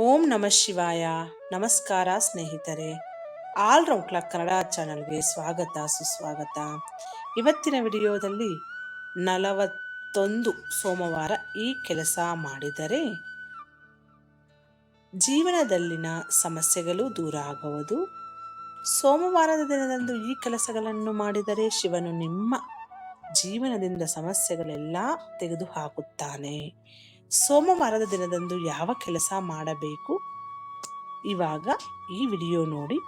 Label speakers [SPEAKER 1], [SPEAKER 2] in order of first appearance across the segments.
[SPEAKER 1] ಓಂ ನಮಃ ಶಿವಾಯ. ನಮಸ್ಕಾರ ಸ್ನೇಹಿತರೆ. ಆಲ್ ರೌಂಡ್ ಕ್ಲಾಕ್ ಕನ್ನಡ ಚಾನಲ್ಗೆ ಸ್ವಾಗತ, ಸುಸ್ವಾಗತ. ಇವತ್ತಿನ ವಿಡಿಯೋದಲ್ಲಿ ನಲವತ್ತೊಂದು ಸೋಮವಾರ ಈ ಕೆಲಸ ಮಾಡಿದರೆ ಜೀವನದಲ್ಲಿನ ಸಮಸ್ಯೆಗಳು ದೂರ ಆಗುವುದು. ಸೋಮವಾರದ ದಿನದಂದು ಈ ಕೆಲಸಗಳನ್ನು ಮಾಡಿದರೆ ಶಿವನು ನಿಮ್ಮ ಜೀವನದಿಂದ ಸಮಸ್ಯೆಗಳೆಲ್ಲ ತೆಗೆದುಹಾಕುತ್ತಾನೆ. ಸೋಮವಾರದ ದಿನದಂದು ಯಾವ ಕೆಲಸ ಮಾಡಬೇಕು? ಇವಾಗ ಈ ವಿಡಿಯೋ ನೋಡಿ,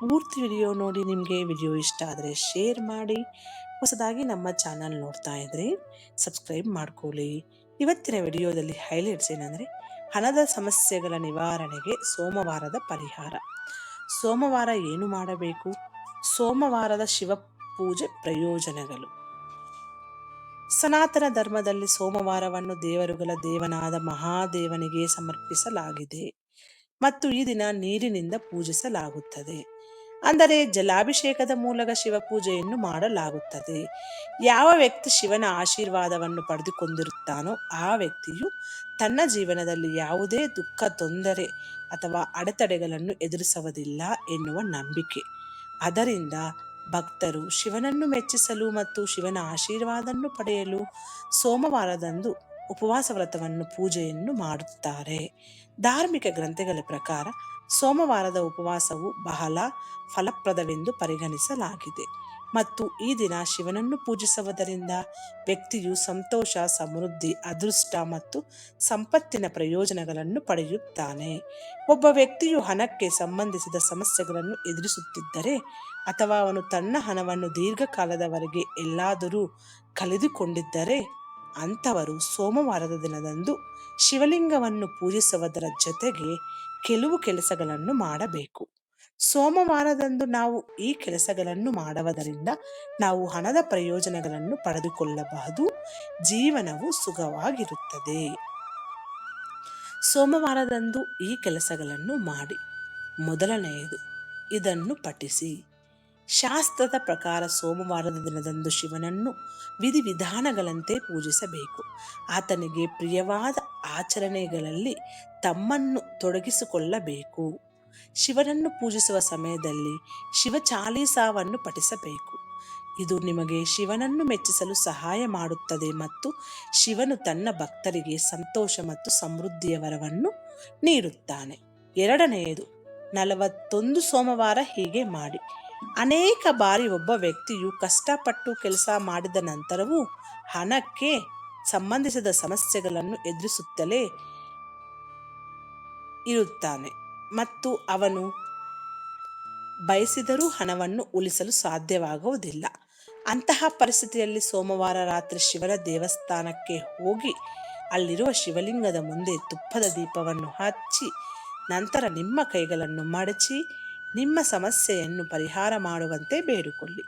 [SPEAKER 1] ಪೂರ್ತಿ ವಿಡಿಯೋ ನೋಡಿ, ನಿಮಗೆ ವಿಡಿಯೋ ಇಷ್ಟ ಆದರೆ ಶೇರ್ ಮಾಡಿ. ಹೊಸದಾಗಿ ನಮ್ಮ ಚಾನಲ್ ನೋಡ್ತಾ ಇದ್ರೆ ಸಬ್ಸ್ಕ್ರೈಬ್ ಮಾಡ್ಕೊಳ್ಳಿ. ಇವತ್ತಿನ ವಿಡಿಯೋದಲ್ಲಿ ಹೈಲೈಟ್ಸ್ ಏನಂದರೆ, ಹಣದ ಸಮಸ್ಯೆಗಳ ನಿವಾರಣೆಗೆ ಸೋಮವಾರದ ಪರಿಹಾರ. ಸೋಮವಾರ ಏನು ಮಾಡಬೇಕು? ಸೋಮವಾರದ ಶಿವ ಪೂಜೆ ಪ್ರಯೋಜನಗಳು. ಸನಾತನ ಧರ್ಮದಲ್ಲಿ ಸೋಮವಾರವನ್ನು ದೇವರುಗಳ ದೇವನಾದ ಮಹಾದೇವನಿಗೆ ಸಮರ್ಪಿಸಲಾಗಿದೆ ಮತ್ತು ಈ ದಿನ ನೀರಿನಿಂದ ಪೂಜಿಸಲಾಗುತ್ತದೆ. ಅಂದರೆ ಜಲಾಭಿಷೇಕದ ಮೂಲಕ ಶಿವಪೂಜೆಯನ್ನು ಮಾಡಲಾಗುತ್ತದೆ. ಯಾವ ವ್ಯಕ್ತಿ ಶಿವನ ಆಶೀರ್ವಾದವನ್ನು ಪಡೆದುಕೊಂಡಿರುತ್ತಾನೋ ಆ ವ್ಯಕ್ತಿಯು ತನ್ನ ಜೀವನದಲ್ಲಿ ಯಾವುದೇ ದುಃಖ, ತೊಂದರೆ ಅಥವಾ ಅಡೆತಡೆಗಳನ್ನು ಎದುರಿಸುವುದಿಲ್ಲ ಎನ್ನುವ ನಂಬಿಕೆ. ಅದರಿಂದ ಭಕ್ತರು ಶಿವನನ್ನು ಮೆಚ್ಚಿಸಲು ಮತ್ತು ಶಿವನ ಆಶೀರ್ವಾದವನ್ನು ಪಡೆಯಲು ಸೋಮವಾರದಂದು ಉಪವಾಸ ವ್ರತವನ್ನು ಪೂಜೆಯನ್ನು ಮಾಡುತ್ತಾರೆ. ಧಾರ್ಮಿಕ ಗ್ರಂಥಗಳ ಪ್ರಕಾರ ಸೋಮವಾರದ ಉಪವಾಸವು ಬಹಳ ಫಲಪ್ರದವೆಂದು ಪರಿಗಣಿಸಲಾಗಿದೆ. ಮತ್ತು ಈ ದಿನ ಶಿವನನ್ನು ಪೂಜಿಸುವುದರಿಂದ ವ್ಯಕ್ತಿಯು ಸಂತೋಷ, ಸಮೃದ್ಧಿ, ಅದೃಷ್ಟ ಮತ್ತು ಸಂಪತ್ತಿನ ಪ್ರಯೋಜನಗಳನ್ನು ಪಡೆಯುತ್ತಾನೆ. ಒಬ್ಬ ವ್ಯಕ್ತಿಯು ಹಣಕ್ಕೆ ಸಂಬಂಧಿಸಿದ ಸಮಸ್ಯೆಗಳನ್ನು ಎದುರಿಸುತ್ತಿದ್ದರೆ ಅಥವಾ ಅವನು ತನ್ನ ಹಣವನ್ನು ದೀರ್ಘಕಾಲದವರೆಗೆ ಎಲ್ಲಾದರೂ ಕಳೆದುಕೊಂಡಿದ್ದರೆ ಅಂಥವರು ಸೋಮವಾರದ ದಿನದಂದು ಶಿವಲಿಂಗವನ್ನು ಪೂಜಿಸುವುದರ ಜೊತೆಗೆ ಕೆಲವು ಕೆಲಸಗಳನ್ನು ಮಾಡಬೇಕು. ಸೋಮವಾರದಂದು ನಾವು ಈ ಕೆಲಸಗಳನ್ನು ಮಾಡುವುದರಿಂದ ನಾವು ಹಣದ ಪ್ರಯೋಜನಗಳನ್ನು ಪಡೆದುಕೊಳ್ಳಬಹುದು. ಜೀವನವು ಸುಖವಾಗಿರುತ್ತದೆ ಸೋಮವಾರದಂದು ಈ ಕೆಲಸಗಳನ್ನು ಮಾಡಿ. ಮೊದಲನೆಯದು, ಇದನ್ನು ಪಠಿಸಿ. ಶಾಸ್ತ್ರದ ಪ್ರಕಾರ ಸೋಮವಾರದ ದಿನದಂದು ಶಿವನನ್ನು ವಿಧಿವಿಧಾನಗಳಂತೆ ಪೂಜಿಸಬೇಕು. ಆತನಿಗೆ ಪ್ರಿಯವಾದ ಆಚರಣೆಗಳಲ್ಲಿ ತಮ್ಮನ್ನು ತೊಡಗಿಸಿಕೊಳ್ಳಬೇಕು. ಶಿವನನ್ನು ಪೂಜಿಸುವ ಸಮಯದಲ್ಲಿ ಶಿವ ಚಾಲೀಸಾವನ್ನು ಪಠಿಸಬೇಕು. ಇದು ನಿಮಗೆ ಶಿವನನ್ನು ಮೆಚ್ಚಿಸಲು ಸಹಾಯ ಮಾಡುತ್ತದೆ ಮತ್ತು ಶಿವನು ತನ್ನ ಭಕ್ತರಿಗೆ ಸಂತೋಷ ಮತ್ತು ಸಮೃದ್ಧಿಯ ವರವನ್ನು ನೀಡುತ್ತಾನೆ. ಎರಡನೆಯದು, ನಲವತ್ತೊಂದು ಸೋಮವಾರ ಹೀಗೆ ಮಾಡಿ. ಅನೇಕ ಬಾರಿ ಒಬ್ಬ ವ್ಯಕ್ತಿಯು ಕಷ್ಟಪಟ್ಟು ಕೆಲಸ ಮಾಡಿದ ನಂತರವೂ ಹಣಕ್ಕೆ ಸಂಬಂಧಿಸಿದ ಸಮಸ್ಯೆಗಳನ್ನು ಎದುರಿಸುತ್ತಲೇ ಇರುತ್ತಾನೆ. ಮತ್ತು ಅವನು ಬಯಸಿದರೂ ಹಣವನ್ನು ಉಳಿಸಲು ಸಾಧ್ಯವಾಗುವುದಿಲ್ಲ. ಅಂತಹ ಪರಿಸ್ಥಿತಿಯಲ್ಲಿ ಸೋಮವಾರ ರಾತ್ರಿ ಶಿವನ ದೇವಸ್ಥಾನಕ್ಕೆ ಹೋಗಿ ಅಲ್ಲಿರುವ ಶಿವಲಿಂಗದ ಮುಂದೆ ತುಪ್ಪದ ದೀಪವನ್ನು ಹಚ್ಚಿ ನಂತರ ನಿಮ್ಮ ಕೈಗಳನ್ನು ಮಡಚಿ ನಿಮ್ಮ ಸಮಸ್ಯೆಯನ್ನು ಪರಿಹಾರ ಮಾಡುವಂತೆ ಬೇಡಿಕೊಳ್ಳಿ.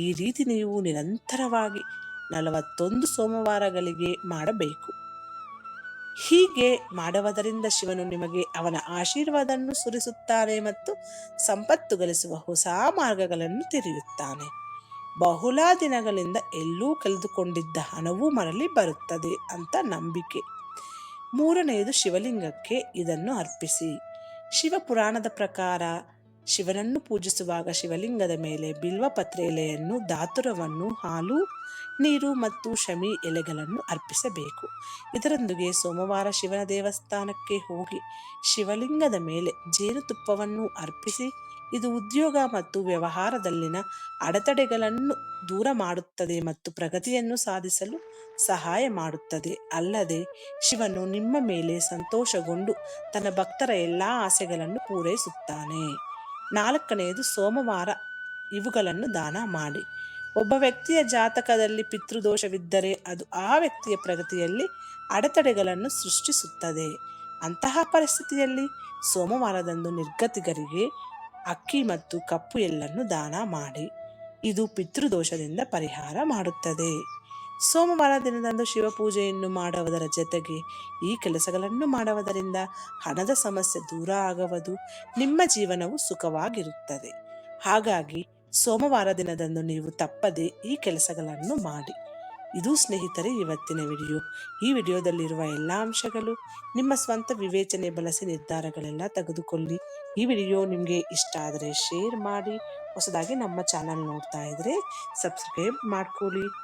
[SPEAKER 1] ಈ ರೀತಿ ನೀವು ನಿರಂತರವಾಗಿ ನಲವತ್ತೊಂದು ಸೋಮವಾರಗಳಿಗೆ ಮಾಡಬೇಕು. ಹೀಗೆ ಮಾಡುವುದರಿಂದ ಶಿವನು ನಿಮಗೆ ಅವನ ಆಶೀರ್ವಾದವನ್ನು ಸುರಿಸುತ್ತಾನೆ ಮತ್ತು ಸಂಪತ್ತು ಗಳಿಸುವ ಹೊಸ ಮಾರ್ಗಗಳನ್ನು ತೆರೆಯುತ್ತಾನೆ. ಬಹುಲ ದಿನಗಳಿಂದ ಎಲ್ಲೂ ಕಳೆದುಕೊಂಡಿದ್ದ ಹಣವೂ ಮರಳಿ ಬರುತ್ತದೆ ಅಂತ ನಂಬಿಕೆ. ಮೂರನೆಯದು ಶಿವಲಿಂಗಕ್ಕೆ ಇದನ್ನು ಅರ್ಪಿಸಿ. ಶಿವಪುರಾಣದ ಪ್ರಕಾರ ಶಿವನನ್ನು ಪೂಜಿಸುವಾಗ ಶಿವಲಿಂಗದ ಮೇಲೆ ಬಿಲ್ವಪತ್ರೆ ಎಲೆಯನ್ನು ದಾತುರವನ್ನು ಹಾಲು, ನೀರು ಮತ್ತು ಶಮಿ ಎಲೆಗಳನ್ನು ಅರ್ಪಿಸಬೇಕು. ಇದರೊಂದಿಗೆ ಸೋಮವಾರ ಶಿವನ ದೇವಸ್ಥಾನಕ್ಕೆ ಹೋಗಿ ಶಿವಲಿಂಗದ ಮೇಲೆ ಜೇನುತುಪ್ಪವನ್ನು ಅರ್ಪಿಸಿ, ಇದು ಉದ್ಯೋಗ ಮತ್ತು ವ್ಯವಹಾರದಲ್ಲಿನ ಅಡೆತಡೆಗಳನ್ನು ದೂರ ಮಾಡುತ್ತದೆ ಮತ್ತು ಪ್ರಗತಿಯನ್ನು ಸಾಧಿಸಲು ಸಹಾಯ ಮಾಡುತ್ತದೆ. ಅಲ್ಲದೆ, ಶಿವನು ನಿಮ್ಮ ಮೇಲೆ ಸಂತೋಷಗೊಂಡು ತನ್ನ ಭಕ್ತರ ಎಲ್ಲ ಆಸೆಗಳನ್ನು ಪೂರೈಸುತ್ತಾನೆ. ನಾಲ್ಕನೆಯದು ಸೋಮವಾರ ಇವುಗಳನ್ನು ದಾನ ಮಾಡಿ. ಒಬ್ಬ ವ್ಯಕ್ತಿಯ ಜಾತಕದಲ್ಲಿ ಪಿತೃದೋಷವಿದ್ದರೆ ಅದು ಆ ವ್ಯಕ್ತಿಯ ಪ್ರಗತಿಯಲ್ಲಿ ಅಡೆತಡೆಗಳನ್ನು ಸೃಷ್ಟಿಸುತ್ತದೆ. ಅಂತಹ ಪರಿಸ್ಥಿತಿಯಲ್ಲಿ ಸೋಮವಾರದಂದು ನಿರ್ಗತಿಗರಿಗೆ ಅಕ್ಕಿ ಮತ್ತು ಕಪ್ಪು ಎಲ್ಲನ್ನು ದಾನ ಮಾಡಿ. ಇದು ಪಿತೃದೋಷದಿಂದ ಪರಿಹಾರ ಮಾಡುತ್ತದೆ. ಸೋಮವಾರ ದಿನದಂದು ಶಿವಪೂಜೆಯನ್ನು ಮಾಡುವುದರ ಜೊತೆಗೆ ಈ ಕೆಲಸಗಳನ್ನು ಮಾಡುವುದರಿಂದ ಹಣದ ಸಮಸ್ಯೆ ದೂರ ಆಗುವುದು ನಿಮ್ಮ ಜೀವನವು ಸುಖವಾಗಿರುತ್ತದೆ. ಹಾಗಾಗಿ ಸೋಮವಾರ ದಿನದಂದು ನೀವು ತಪ್ಪದೆ ಈ ಕೆಲಸಗಳನ್ನು ಮಾಡಿ. ಇದು ಸ್ನೇಹಿತರೆ ಇವತ್ತಿನ ವಿಡಿಯೋ. ಈ ವಿಡಿಯೋದಲ್ಲಿರುವ ಎಲ್ಲ ಅಂಶಗಳು ನಿಮ್ಮ ಸ್ವಂತ ವಿವೇಚನೆ ಬಳಸಿ ನಿರ್ಧಾರಗಳೆಲ್ಲ ತೆಗೆದುಕೊಳ್ಳಿ. ಈ ವಿಡಿಯೋ ನಿಮಗೆ ಇಷ್ಟ ಆದರೆ ಶೇರ್ ಮಾಡಿ. ಹೊಸದಾಗಿ ನಮ್ಮ ಚಾನಲ್ ನೋಡ್ತಾ ಇದ್ರೆ ಸಬ್ಸ್ಕ್ರೈಬ್ ಮಾಡ್ಕೊಳ್ಳಿ.